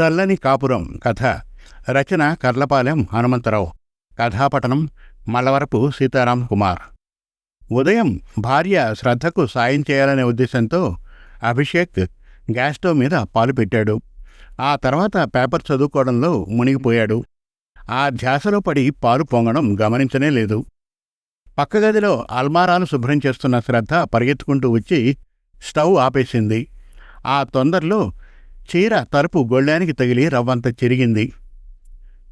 చల్లని కాపురం కథ. రచన కర్లపాలెం హనుమంతరావు. కథాపటనం మల్లవరపు సీతారాం కుమార్. ఉదయం భార్య శ్రద్ధకు సాయం చేయాలనే ఉద్దేశంతో అభిషేక్ గ్యాస్ స్టవ్ మీద పాలు పెట్టాడు. ఆ తర్వాత పేపర్ చదువుకోవడంలో మునిగిపోయాడు. ఆ ధ్యాసలో పడి పాలు పొంగడం గమనించనే లేదు. పక్క గదిలో అల్మారాలు శుభ్రం చేస్తున్న శ్రద్ధ పరిగెత్తుకుంటూ వచ్చి స్టవ్ ఆపేసింది. ఆ తొందరలో చీర తలుపు గొళ్ళానికి తగిలి రవ్వంత చిరిగింది.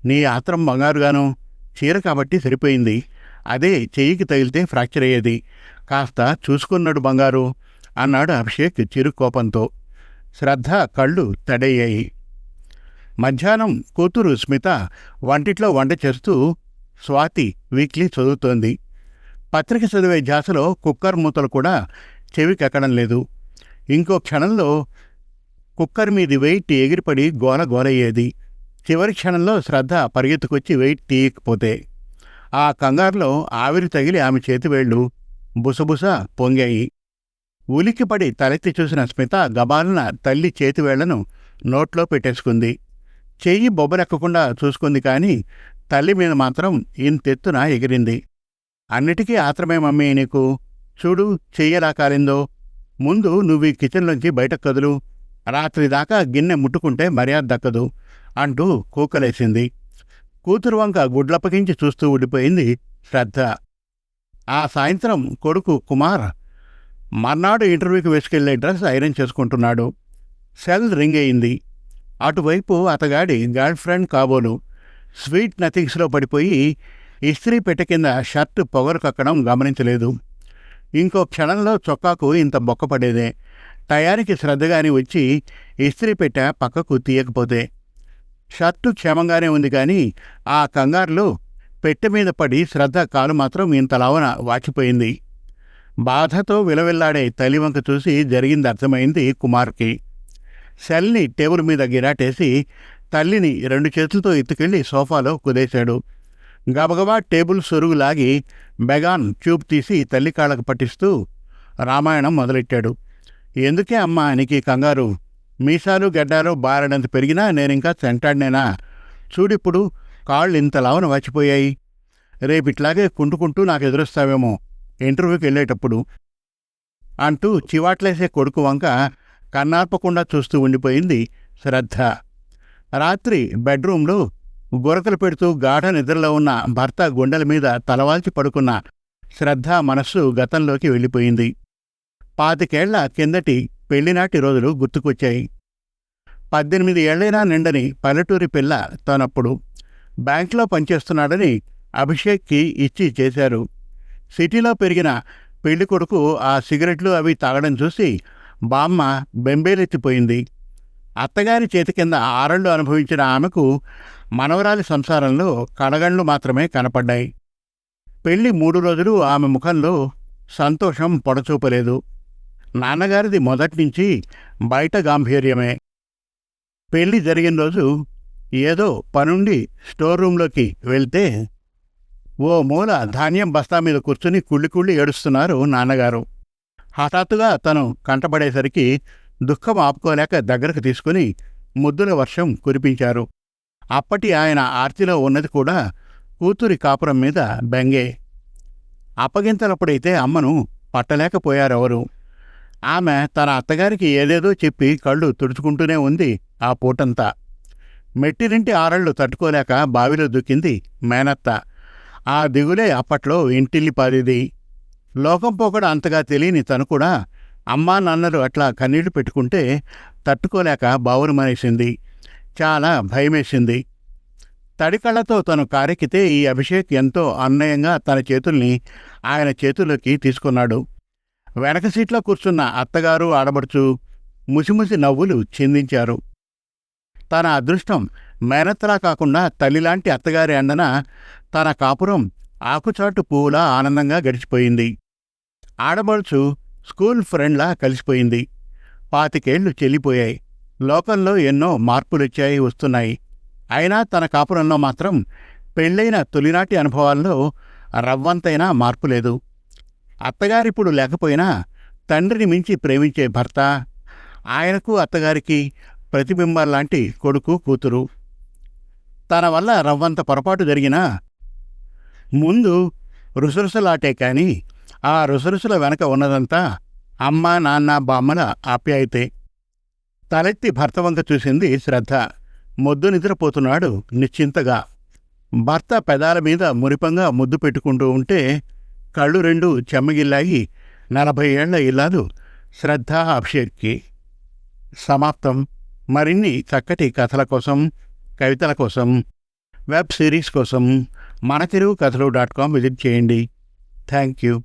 నీ ఆత్రం బంగారుగాను చీర కాబట్టి సరిపోయింది. అదే చెయ్యికి తగిలితే ఫ్రాక్చర్ అయ్యేది. కాస్త చూసుకున్నాడు బంగారు అన్నాడు అభిషేక్ చిరు కోపంతో శ్రద్ధ కళ్ళు తడయ్యాయి. మధ్యాహ్నం కూతురు స్మిత వంటిట్లో వంట చేస్తూ స్వాతి వీక్లీ చదువుతోంది. పత్రిక చదివే ధ్యాసలో కుక్కర్ మూతలు కూడా చెవికెక్కడం లేదు. ఇంకో క్షణంలో కుక్కర్ మీది వెయిట్ ఎగిరిపడి గోల గోలయ్యేది. చివరి క్షణంలో శ్రద్ధ పరిగెత్తుకొచ్చి వెయిట్ తీయకపోతే. ఆ కంగారులో ఆవిరి తగిలి ఆమె చేతివేళ్ళు బుసబుస పొంగాయి. ఉలిక్కిపడి తలెత్తి చూసిన స్మిత గబాలన తల్లి చేతివేళ్ళను నోట్లో పెట్టేసుకుంది. చెయ్యి బొబ్బలెక్కకుండా చూసుకుంది కాని తల్లి మీద మాత్రం ఇంతెత్తున ఎగిరింది. అన్నిటికీ ఆత్రమే మమ్మీ నీకు. చూడు చెయ్యలా కాలిందో. ముందు నువ్వు ఈ కిచెన్లోంచి బయటకు కదులు. రాత్రి దాకా గిన్నె ముట్టుకుంటే మర్యాద దక్కదు అంటూ కూకలేసింది. కూతురు వంక గుడ్లప్పగించి చూస్తూ ఉండిపోయింది శ్రద్ధ. ఆ సాయంత్రం కొడుకు కుమార్ మర్నాడు ఇంటర్వ్యూకి వేసుకెళ్ళే డ్రెస్ ఐరన్ చేసుకుంటున్నాడు. సెల్ రింగ్ అయింది. అటువైపు అతగాడి గర్ల్ ఫ్రెండ్ కాబోలు స్వీట్ నథింగ్స్లో పడిపోయి ఇస్త్రీ పెట్టె కింద షర్టు పొగరు కక్కడం గమనించలేదు. ఇంకో క్షణంలో చొక్కాకు ఇంత బొక్కపడేదే టయానికి శ్రద్ధగానే వచ్చి ఇస్త్రీ పెట్టె పక్కకు తీయకపోతే షర్టు క్షేమంగానే ఉంది కానీ ఆ కంగారులో పెట్టె మీద పడి శ్రద్ధ కాలు మాత్రం ఇంతలావన వాచిపోయింది. బాధతో విలవిల్లాడే తల్లివంక చూసి జరిగింది అర్థమైంది కుమార్కి. సెల్ని టేబుల్ మీద గిరాటేసి తల్లిని రెండు చేతులతో ఎత్తుకెళ్ళి సోఫాలో కుదేశాడు. గబగబా టేబుల్ సొరుగు లాగి బెగాన్ ట్యూబ్ తీసి తల్లి కాళ్ళకు పట్టిస్తూ రామాయణం మొదలెట్టాడు. ఎందుకే అమ్మా నీకు కంగారు? మీసాలు గడ్డాలు బారడంత పెరిగినా నేనింకా చెంటాడినేనా చూడిప్పుడు కాళ్ళు ఇంత లావున వచ్చిపోయాయి రేపిట్లాగే కుంటుకుంటూ నాకు ఎదురొస్తావేమో ఇంటర్వ్యూకి వెళ్ళేటప్పుడు అంటూ చివాట్లేసే కొడుకు వంక కన్నార్పకుండా చూస్తూ ఉండిపోయింది శ్రద్ధ. రాత్రి బెడ్రూంలో గురకలు పెడుతూ గాఢ నిద్రలో ఉన్న భర్త గుండెల మీద తలవాల్చి పడుకున్న శ్రద్ధ మనస్సు గతంలోకి వెళ్ళిపోయింది. పాతికేళ్ళ కిందటి పెళ్ళినాటి రోజులు గుర్తుకొచ్చాయి. పద్దెనిమిది ఏళ్ళైనా నిండని పల్లెటూరి పిల్ల తనప్పుడు బ్యాంకులో పనిచేస్తున్నాడని అభిషేక్కి ఇచ్చి చేశారు. సిటీలో పెరిగిన పెళ్ళి కొడుకు ఆ సిగరెట్లు అవి తాగడం చూసి బామ్మ బెంబేలెత్తిపోయింది. అత్తగారి చేతి కింద ఆరళ్ళు అనుభవించిన ఆమెకు మనవరాలి సంసారంలో కడగండ్లు మాత్రమే కనపడ్డాయి. పెళ్ళి మూడు రోజులు ఆమె ముఖంలో సంతోషం పొడచూపలేదు. నాన్నగారిది మొదట్నుంచి బయట గాంభీర్యమే. పెళ్ళి జరిగిన రోజు ఏదో పనుండి స్టోర్ రూంలోకి వెళ్తే ఓ మూల ధాన్యం బస్తా మీద కూర్చుని కుళ్ళి కుళ్ళి ఏడుస్తున్నారు నాన్నగారు. హఠాత్తుగా తను కంటపడేసరికి దుఃఖం ఆపుకోలేక దగ్గరకు తీసుకుని ముద్దుల వర్షం కురిపించారు. అప్పటి ఆయన ఆర్తిలో ఉన్నది కూడా కూతురి కాపురం మీద బెంగే. అప్పగింతలప్పుడైతే అమ్మను పట్టలేకపోయారెవరు. ఆమె తన అత్తగారికి ఏదేదో చెప్పి కళ్ళు తుడుచుకుంటూనే ఉంది ఆ పూటంతా. మెట్టిరింటి ఆరళ్ళు తట్టుకోలేక బావిలో దుక్కింది మేనత్త. ఆ దిగులే అప్పట్లో ఇంటిల్లిపాదిది లోకం పోకడ అంతగా తెలియని తను కూడా అమ్మా నాన్నలు అట్లా కన్నీళ్ళు పెట్టుకుంటే తట్టుకోలేక బావురు మనేసింది. చాలా భయమేసింది. తడికళ్ళతో తను కారెక్కితే ఈ అభిషేక్ ఎంతో అన్నయంగా తన చేతుల్ని ఆయన చేతుల్లోకి తీసుకున్నాడు. వెనక సీట్లో కూర్చున్న అత్తగారు ఆడబడుచు ముసిముసి నవ్వులు చిందించారు. తన అదృష్టం మేనత్తలా కాకుండా తల్లిలాంటి అత్తగారి అండన తన కాపురం ఆకుచాటు పువ్వులా ఆనందంగా గడిచిపోయింది. ఆడబడుచు స్కూల్ ఫ్రెండ్లా కలిసిపోయింది. పాతికేళ్ళు చెల్లిపోయాయి. లోకంలో ఎన్నో మార్పులొచ్చాయి వస్తున్నాయి. అయినా తన కాపురంలో మాత్రం పెళ్ళైన తొలినాటి అనుభవాల్లో రవ్వంతైనా మార్పు లేదు అత్తగారిప్పుడు లేకపోయినా తండ్రిని మించి ప్రేమించే భర్త ఆయనకు అత్తగారికి ప్రతిబింబం లాంటి కొడుకు కూతురు. తన వల్ల రవ్వంత పొరపాటు జరిగినా ముందు రుసరుసలాటే కాని ఆ రుసరుసల వెనక ఉన్నదంతా అమ్మ నాన్న బామ్మల ఆప్యాయతే. తలెత్తి భర్త వంక చూసింది శ్రద్ధ. మొద్దు నిద్రపోతున్నాడు నిశ్చింతగా. భర్త పెదాల మీద మురిపంగా ముద్దు పెట్టుకుంటూ ఉంటే కళ్ళు రెండు చెమ్మగిల్లాయి నలభై ఏళ్ళ ఇల్లాలు శ్రద్ధా అభిషేక్కి. సమాప్తం. మరిన్ని చక్కటి కథల కోసం కవితల కోసం వెబ్ సిరీస్ కోసం మన తెలుగు కథలు డాట్ కామ్ విజిట్ చేయండి. Thank you.